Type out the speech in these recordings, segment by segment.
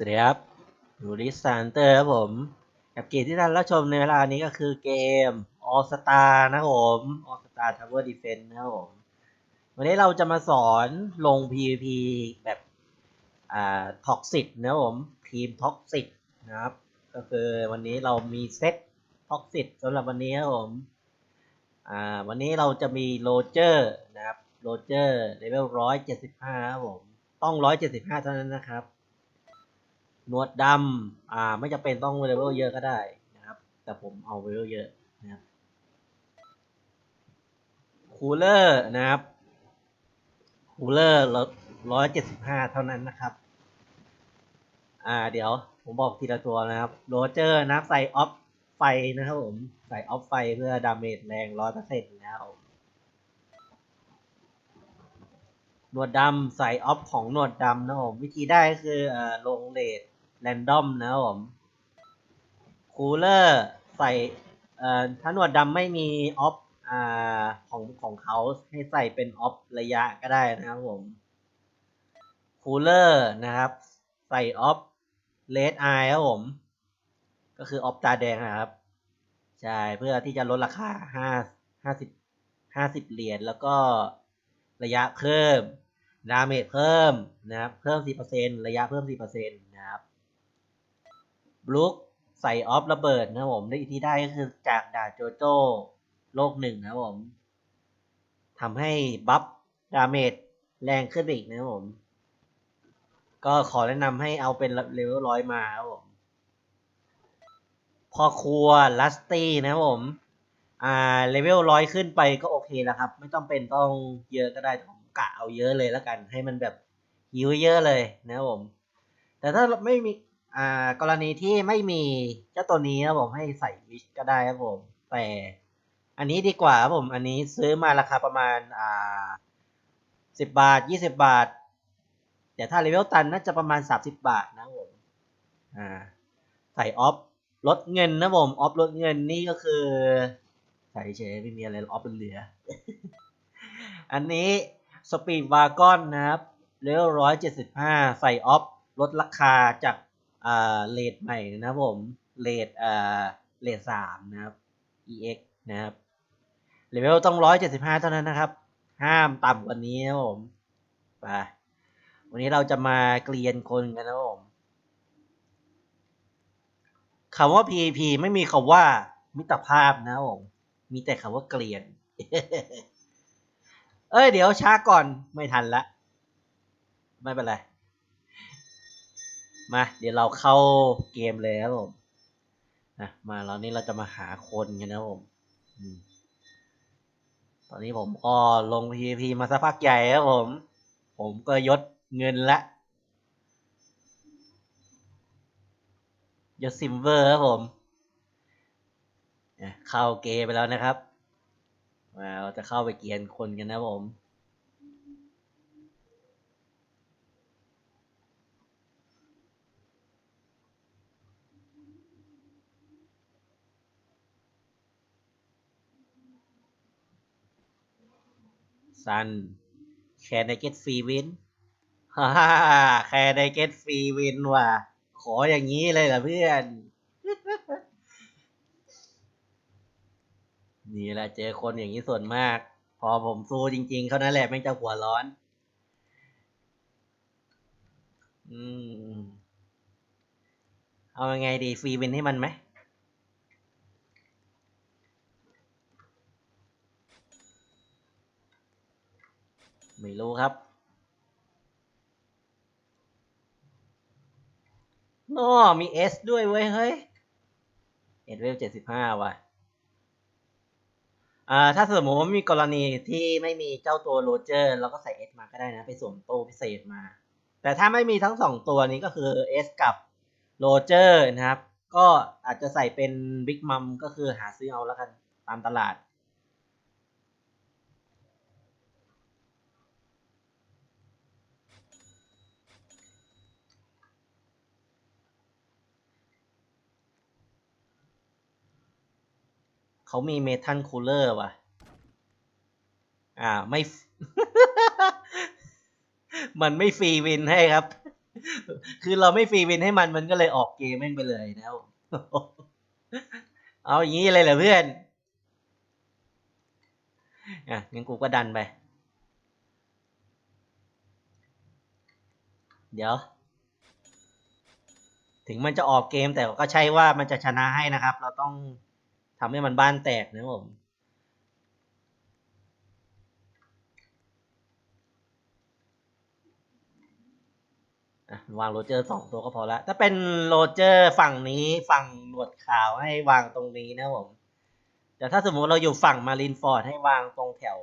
สวัสดีครับยูริสานเตอร์ครับผมกับเกมที่ท่านรับชมในเวลานี้ก็คือเกม All Star นะครับผม All Star Tower Defense นะครับผม วันนี้เราจะมาสอนลง PVP แบบอ่าท็อกซิ c นะครับผม ทีมท็อกซิ c นะครับ ก็คือวันนี้เรามีเซตท็อกซิ c สำหรับวันนี้ครับผมอ่าวันนี้เราจะมีโรเจอร์นะครับโรเจอร์เลเวลร้อยเจ็ดสิบห้าครับผม ต้องร้อยเจ็ดสิบห้าเท่านั้นนะครับ นวดดำอ่าไม่จำเป็นต้องเลเวลเยอะก็ได้นะครับ แต่ผมเอาเลเวลเยอะนะครับคูลเลอร์นะครับคูลเลอร์ร้อยเจ็ดสิบห้าเท่านั้นนะครับ อ่าเดี๋ยวผมบอกทีละตัวนะครับโรเจอร์นะใส่ออฟไฟนะครับผม ใส่ออฟไฟเพื่อดาเมจแรงร้อยเปอร์เซ็นต์นะครับผมหนวดดำใส่ออฟของหนวดดำนะครับผม วิธีได้ก็คืออลงเลท แรนดอมนะครับผมคูลเลอร์ใส่เอ่อถ้าหนวดดำไม่มีออฟอ่าของของเขาให้ใส่เป็นออฟระยะก็ได้นะครับผมคูลเลอร์นะครับ ใส่ออฟเลดไอครับผม ก็คือออฟตาแดงนะครับ ใช่ เพื่อที่จะลดราคาห้าห้าสิบห้าสิบเหรียญแล้วก็ระยะเพิ่มดาเมจเพิ่มนะครับ เพิ่ม4%ระยะเพิ่ม4%นะครับ ลูคใส่ออฟระเบิดนะครับผมได้ที่ได้ก็คือจากดาโจโจ้โลกหนึ่งนะผมทำให้บัฟดาเมจแรงขึ้นอีกนะผม ก็ขอแนะนำให้เอาเป็นเลเวลร้อยมาครับผมพอครัวลัสตี้นะผมอ่าเลเวลร้อยขึ้นไปก็โอเคแล้วครับ ไม่ต้องเป็นต้องเยอะก็ได้ผมกะเอาเยอะเลยแล้วกัน ให้มันแบบหิวเยอะเลยนะผม แต่ถ้าไม่มี อ่ากรณีที่ไม่มีเจ้าตัวนี้ครับผมให้ใส่วิชก็ได้ครับผม แต่อันนี้ดีกว่าครับผม อันนี้ซื้อมาราคาประมาณอ่าสิบบาทยี่สิบบาท แต่ถ้าเลเวลตันน่าจะประมาณสามสิบบาทนะครับผมอ่าใส่ออฟลดเงินนะผมออฟลดเงินนี่ก็คือ ใส่เฉยไม่มีอะไรออฟเหลือ อันนี้สปีดวากอนนะครับเลเวลร้อยเจ็ดสิบห้าใส่ออฟลดราคาจาก อ่าเลทใหม่นะผมเลทอ่าเลทสามนะครับ ex นะครับเลเวลต้องร้อยเจ็ดสิบห้าเท่านั้นนะครับ ห้ามต่ำกว่านี้นะผมไปวันนี้เราจะมาเกลียนคนกันนะผมคำว่า PVP ไม่มีคำว่ามิตรภาพนะผมมีแต่คำว่าเกลียน เอ้ย เดี๋ยวช้าก่อนไม่ทันละ ไม่เป็นไร มา เดี๋ยวเราเข้าเกมเลยครับผมนะมาแล้วนี้เราจะมาหาคนกันนะผมตอนนี้ผมก็ลง PVP มาสักพักใหญ่ครับผม ผมก็ยศเงินละยศซิมเวอร์ครับผมเนี่ยเข้าเกมไปแล้วนะครับ มาเราจะเข้าไปเกียนคนกันนะผม ซัน can I get free win ฮ่าฮ่า can I get free win ว่ะ ขออย่างนี้เลยเหรอเพื่อน นี่แหละเจอคนอย่างนี้ส่วนมาก พอผมสู้จริงๆ เขานั่นแหละแม่งจะหัวร้อน อืม เอายังไงดี ฟรีวินให้มันไหม ไม่รู้ครับน้อมีเอสด้วยเว้ย เฮ้ย เอ็ดเวลเจ็ดสิบห้าว่ะ อ่า ถ้าสมมติว่ามีกรณีที่ไม่มีเจ้าตัวโรเจอร์เราก็ใส่เอสมาก็ได้นะ ไปสวมโตพิเศษมา แต่ถ้าไม่มีทั้งสองตัวนี้ก็คือเอสกับโรเจอร์นะครับ ก็อาจจะใส่เป็นบิ๊กมัมก็คือหาซื้อเอาแล้วกันตามตลาด เขามีเมทัลคูลเลอร์ว่ะ อ่าไม่ มันไม่ฟรีวินให้ครับ คือเราไม่ฟรีวินให้มันมันก็เลยออกเกมแม่งไปเลยนะครับเอาอย่างนี้เลยเหรอเพื่อน อะงั้นกูก็ดันไป เดี๋ยวถึงมันจะออกเกมแต่ก็ใช่ว่ามันจะชนะให้นะครับ เราต้อง ทำให้มันบ้านแตกนะผมวางโรเจอร์สองตัวก็พอละถ้าเป็นโรเจอร์ฝั่งนี้ฝั่งหนวดขาวให้วางตรงนี้นะผมแต่ถ้าสมมุติเราอยู่ฝั่งมารินฟอร์ดให้วางตรงแถว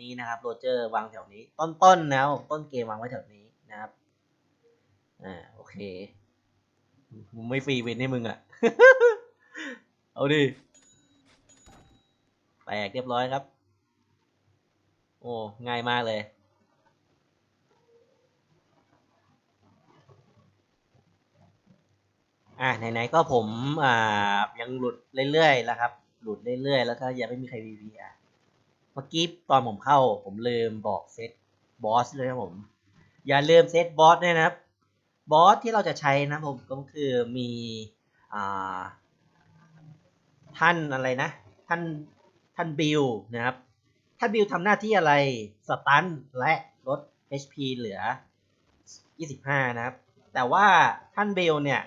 นี้นะครับโรเจอร์วางแถวนี้ ต้นๆนะผมต้นเกมวางไว้แถวนี้นะครับอ่าโอเคมึงไม่ฟรีวินให้มึงอะ เอาดิ แตกเรียบร้อยครับ โอ้ง่ายมากเลยอะไหนๆก็ผมอ่ายังหลุดเรื่อยๆแล้วครับ หลุดเรื่อยๆแล้วก็ยังไม่มีใคร VP อะเมื่อกี้ตอนผมเข้า ผมลืมบอกเซตบอสเลยครับผม อย่าลืมเซตบอสด้วยนะครับบอสที่เราจะใช้นะผมก็คือมีอ่าท่านอะไรนะ ท่าน ท่านบิลนะครับ ท่านบิลทำหน้าที่อะไร สตันและลด HP เหลือ 25 นะครับ แต่ว่าท่านบิลเนี่ย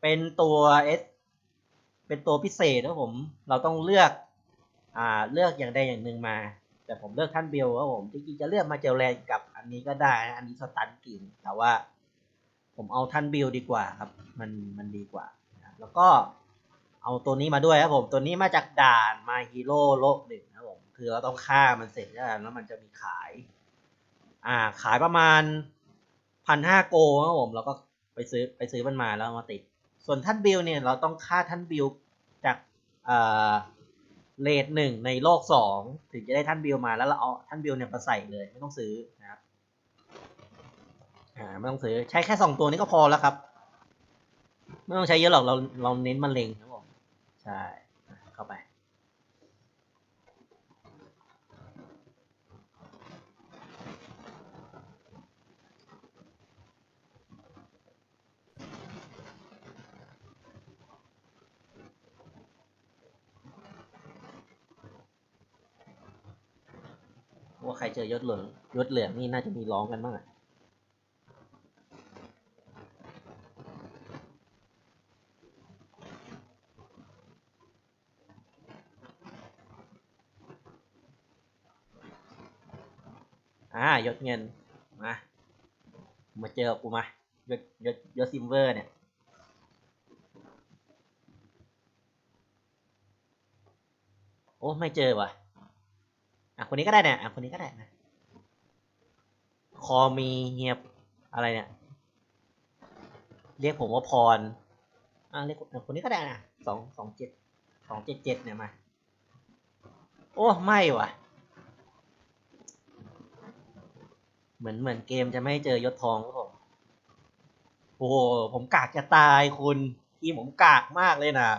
เป็นตัว S เป็นตัวพิเศษนะผม เราต้องเลือก อ่า เลือกอย่างใดอย่างหนึ่งมา แต่ผมเลือกท่านเบลครับผม จริงๆจะเลือกมาเจลแลนกับอันนี้ก็ได้นะอันนี้สตันกินแต่ว่าผมเอาท่านเบลดีกว่าครับ มัน มันดีกว่านะแล้วก็ เอาตัวนี้มาด้วยครับผมตัวนี้มาจากด่านมาฮีโร่โลกหนึ่งนะครับผมคือเราต้องฆ่ามันเสร็จแล้วแล้วมันจะมีขาย อ่าขายประมาณพันห้าโกครับผมแล้วก็ไปซื้อไปซื้อมันมาแล้วมาติด ส่วนท่านบิลเนี่ยเราต้องฆ่าท่านบิลจากเอ่อเลทหนึ่งในโลกสองถึงจะได้ท่านบิลมาแล้วเราเอาท่านบิลเนี่ยมาใส่เลยไม่ต้องซื้อนะครับอ่าไม่ต้องซื้อใช้แค่สองตัวนี้ก็พอแล้วครับ ไม่ต้องใช้เยอะหรอกเราเราเน้นมะเร็งครับ ช่อะเข้าไป ว่าใครเจอยศเหลืองยศเหลืองนี่น่าจะมีร้องกันบ้างอะ อ่ายศเงินมามาเจอกูมายศยศยศซิมเวอร์เนี่ยโอ้ไม่เจอว่ะอะคนนี้ก็ได้เนี่ยอะคนนี้ก็ได้นะคอมีเฮียบอะไรเนี่ยเรียกผมว่าพรอะเรียกคนนี้ก็ได้นะสองสองเจ็ดสองเจ็ดเจ็ดเนี่ยมา โอ้ ไม่ว่ะ เหมือนเหมือนเกมจะไม่ให้เจอยศทองครับผมโอ้โหผมกากจะตายคุณทีมผมกากมากเลยนะ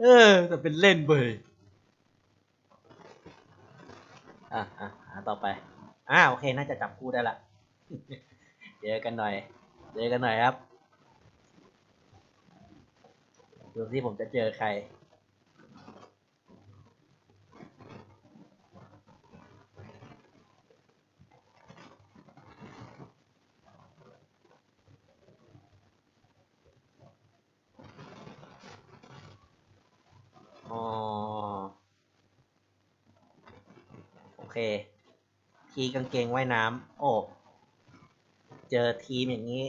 เออ แต่เป็นเล่นเบยอะอะหาต่อไปอ่าโอเค น่าจะจับคู่ได้ละเจอกันหน่อยเจอกันหน่อยครับดูสิผมจะเจอใคร อ๋อ โอเค ทีกางเกงว่ายน้ำโอ้เจอทีมอย่างนี้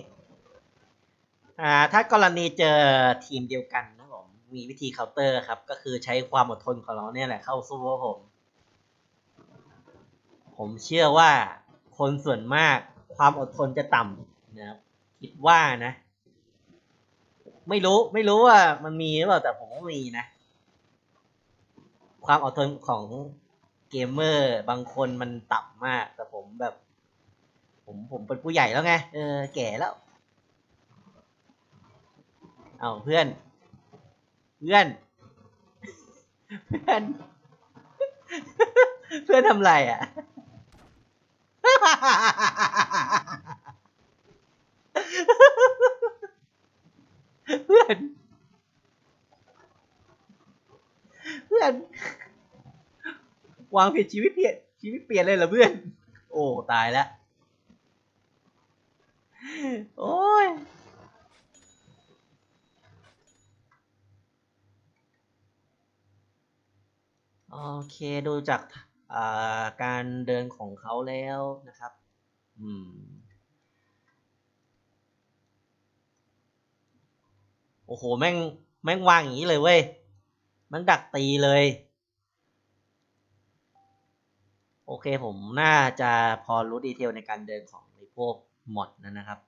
อ่า ถ้ากรณีเจอทีมเดียวกันนะผมมีวิธีเคาน์เตอร์ครับ ก็คือใช้ความอดทนของเราเนี่ยแหละเข้าสู้ผม ผมเชื่อว่าคนส่วนมากความอดทนจะต่ำนะครับคิดว่านะ ไม่รู้ไม่รู้ว่ามันมีหรือเปล่าแต่ผมว่ามีนะ ความอดทนของ เกมเมอร์บางคนมันต่ำมาก แต่ผมแบบ ผมผมเป็นผู้ใหญ่แล้วไง เออ แก่แล้ว เอาเพื่อน เพื่อน เพื่อน เพื่อนทำไรอะ เพื่อน เพื่อน วางผิดชีวิตเปลี่ยนชีวิตเปลี่ยนเลยเหรอเพื่อน โอ้ตายแล้วโอ้ยโอเคดูจากาการเดินของเขาแล้วนะครับ อืม โอ้โห แม่ง แม่งวางอย่างนี้เลยเว้ย มันดักตีเลย โอเคผมน่าจะพอรู้ดีเทลในการเดินของไอ้พวกมอดนั้นนะครับ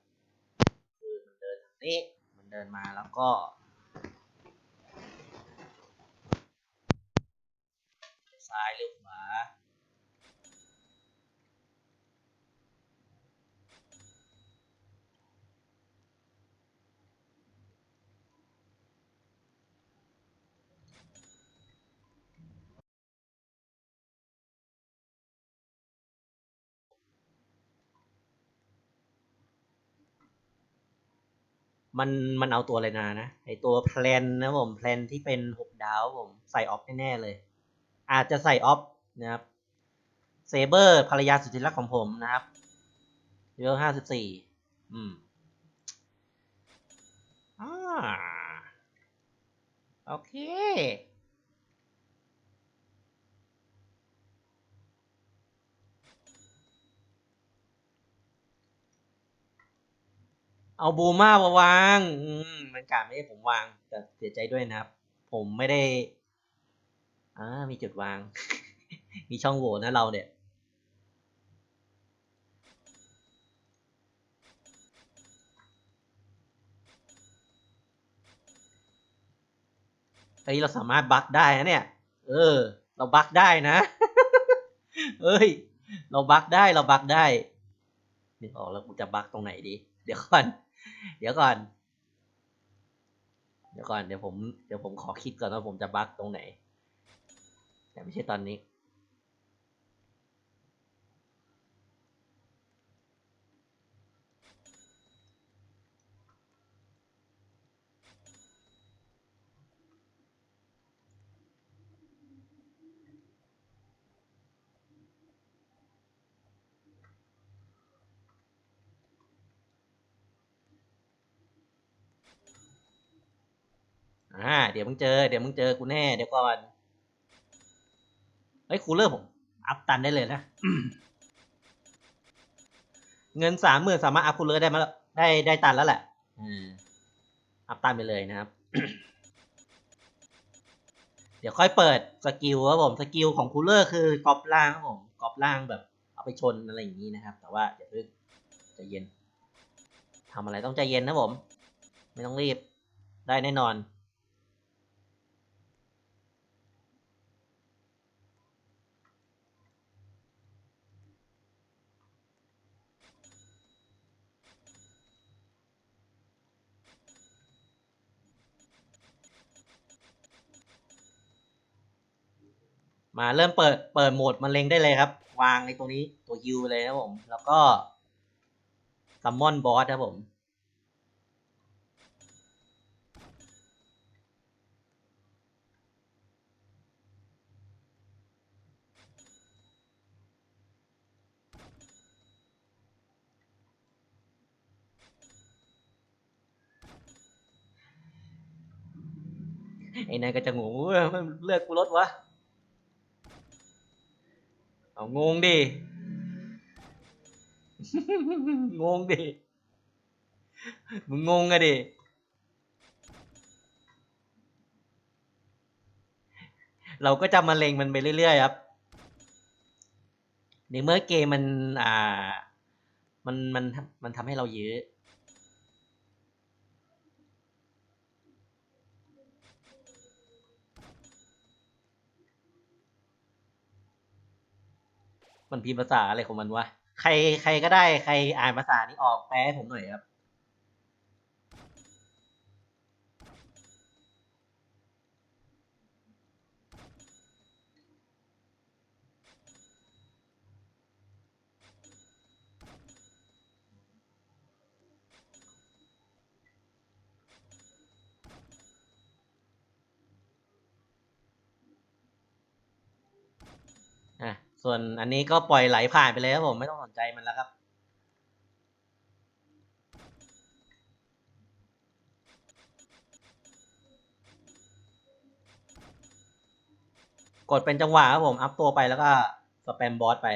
คือมันเดินทางนี้มันเดินมาแล้วก็ซ้ายหรือขวา มันมันเอาตัวอะไรนานะไอตัวแพลนนะผมแพลนที่เป็นหกดาวผมใส่ออฟแน่ๆเลย อาจจะใส่ออฟนะครับเซเบอร์ภรรยาสุดที่รักของผมนะครับเยอะห้าสิบสี่อืมอ่าโอเค เอาบูมามาวางอืมมันกาไม่ให้ผมวางแต่เสียใจด้วยนะครับ ผมไม่ได้อ่ามีจุดวาง มีช่องโหว่นะเราเนี่ยเฮ้ยเราสามารถบักได้นะเนี่ย เออ เราบักได้นะเอ้ย เราบักได้ เราบักได้นึกออกแล้วกูจะบักตรงไหนดี เดี๋ยวก่อน เดี๋ยวก่อน เดี๋ยวก่อน เดี๋ยวผม เดี๋ยวผมขอคิดก่อนว่าผมจะบั๊กตรงไหน แต่ไม่ใช่ตอนนี้ อ่า เดี๋ยวมึงเจอ เดี๋ยวมึงเจอกูแน่ เดี๋ยวก่อน เฮ้ยคูลเลอร์ผม อัพตันได้เลยนะ เงินสามหมื่นสามารถอัพคูลเลอร์ได้มาแล้ว ได้ได้ตันแล้วแหละ อืม อัพตันไปเลยนะครับ เดี๋ยวค่อยเปิดสกิลครับผม สกิลของคูลเลอร์คือกรอบล่างครับผมกรอบล่างแบบ เอาไปชนอะไรอย่างนี้นะครับ แต่ว่าอย่าเพิ่งใจเย็นทำอะไรต้องใจเย็นนะผม ไม่ต้องรีบได้แน่นอน มาเริ่มเปิดเปิดโหมดมะเร็งได้เลยครับ วางในตัวนี้ตัวฮิวเลยครับผม แล้วก็ซัมมอนบอสครับผม ไอ้นายก็จะงงเลือกกูรถวะ เอางงดิ งงดิ มึงงงอะดิ เราก็จะมาเลงมันไปเรื่อยๆครับในเมื่อเกมมัน อ่า มัน มัน มันทำให้เรายื้อ มันพิมพ์ภาษาอะไรของมันวะ ใครใครก็ได้ใครอ่านภาษานี้ออกแปลให้ผมหน่อยครับ อ ส่วนอันนี้ก็ปล่อยไหลผ่านไปเลยครับผมไม่ต้องสนใจมันแล้วครับ กดเป็นจังหวะครับผมอัพตัวไปแล้วก็สแปมบอสไป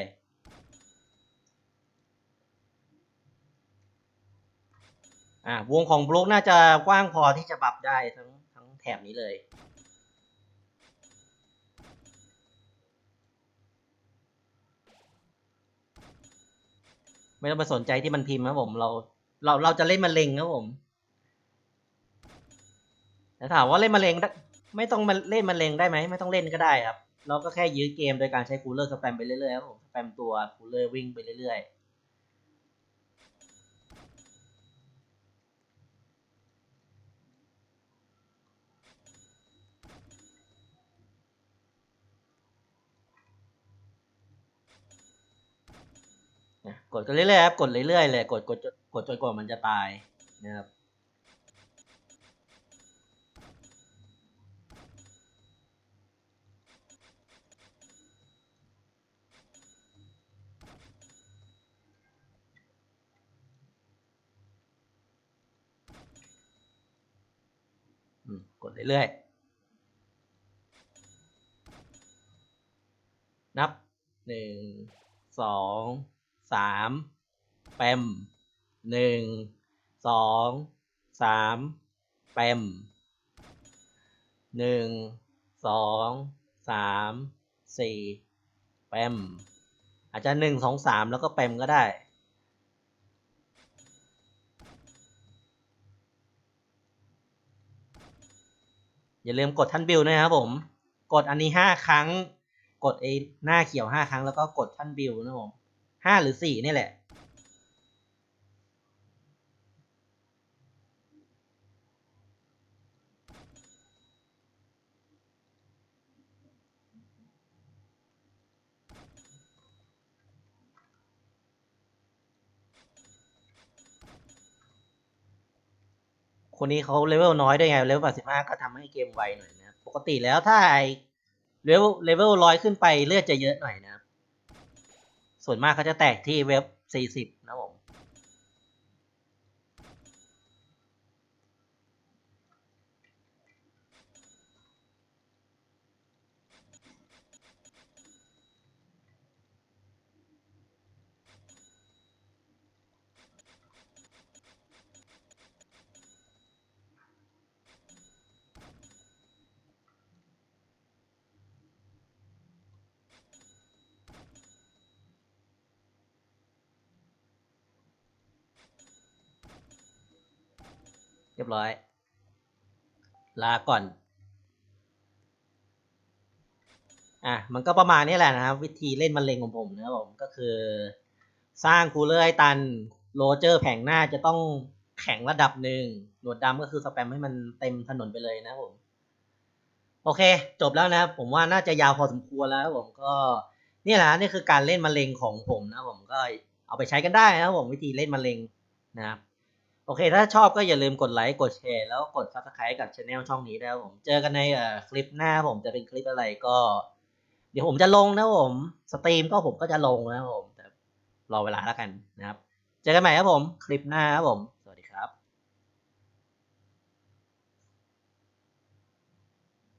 อ่าวงของบล็อกน่าจะกว้างพอที่จะปรับได้ทั้งทั้งแถบนี้เลย ไม่ต้องไปสนใจที่มันพิมพ์ครับผม เรา เราเราจะเล่นมะเร็งครับผมแต่ถามว่าเล่นมะเร็งได้ไม่ต้องมาเล่นมะเร็งได้ไหมไม่ต้องเล่นก็ได้ครับ เราก็แค่ยื้อเกมโดยการใช้คูลเลอร์สแปมไปเรื่อยๆครับผมสแปมตัวคูลเลอร์วิ่งไปเรื่อยๆ นะกดกันเรื่อยๆครับกดเรื่อยๆเลยกดกดจนกดจนกว่ามันจะตายนะครับกดเรื่อยๆ นับหนึ่งสอง สามแปมหนึ่งสองสามแปมหนึ่งสองสามสี่แปมอาจจะหนึ่งสองสามแล้วก็แปมก็ได้ อย่าลืมกดท่านบิลนะครับผม กดอันนี้ห้าครั้ง กดไอ้หน้าเขียวห้าครั้งแล้วก็กดท่านบิลนะครับผม ห้าหรือสี่นี่แหละ คนนี้เขาเลเวลน้อยด้วยไง เลเวล85ก็ทำให้เกมไวหน่อยนะ ปกติแล้วถ้าไอเลเวลเลเวลร้อยขึ้นไปเลือดจะเยอะหน่อยนะ ส่วนมากเขาจะแตกที่เว็บ 40 นะผม เรียบร้อย ลาก่อน อะ มันก็ประมาณนี้แหละนะครับ วิธีเล่นมะเร็งของผมนะครับผมก็คือ สร้างคูลเลอร์ให้ตันโรเจอร์แผงหน้าจะต้องแข็งระดับหนึ่งหนวดดำก็คือสแปมให้มันเต็มถนนไปเลยนะครับผม โอเค จบแล้วนะครับผมว่าน่าจะยาวพอสมควรแล้วครับผมก็นี่แหละนี่คือการเล่นมะเร็งของผมนะครับผมก็เอาไปใช้กันได้นะครับผมวิธีเล่นมะเร็งนะครับ โอเค ถ้าชอบก็อย่าลืมกดไลค์กดแชร์แล้วกด subscribe กับช anel ช่องนี้นะครับผมเจอกันในเอ่อคลิปหน้าผมจะเป็นคลิปอะไรก็ เดี๋ยวผมจะลงนะผมสตรีมก็ผมก็จะลงนะผมแต่รอเวลาแล้วกันนะครับ เจอกันใหม่ครับผม คลิปหน้าครับผม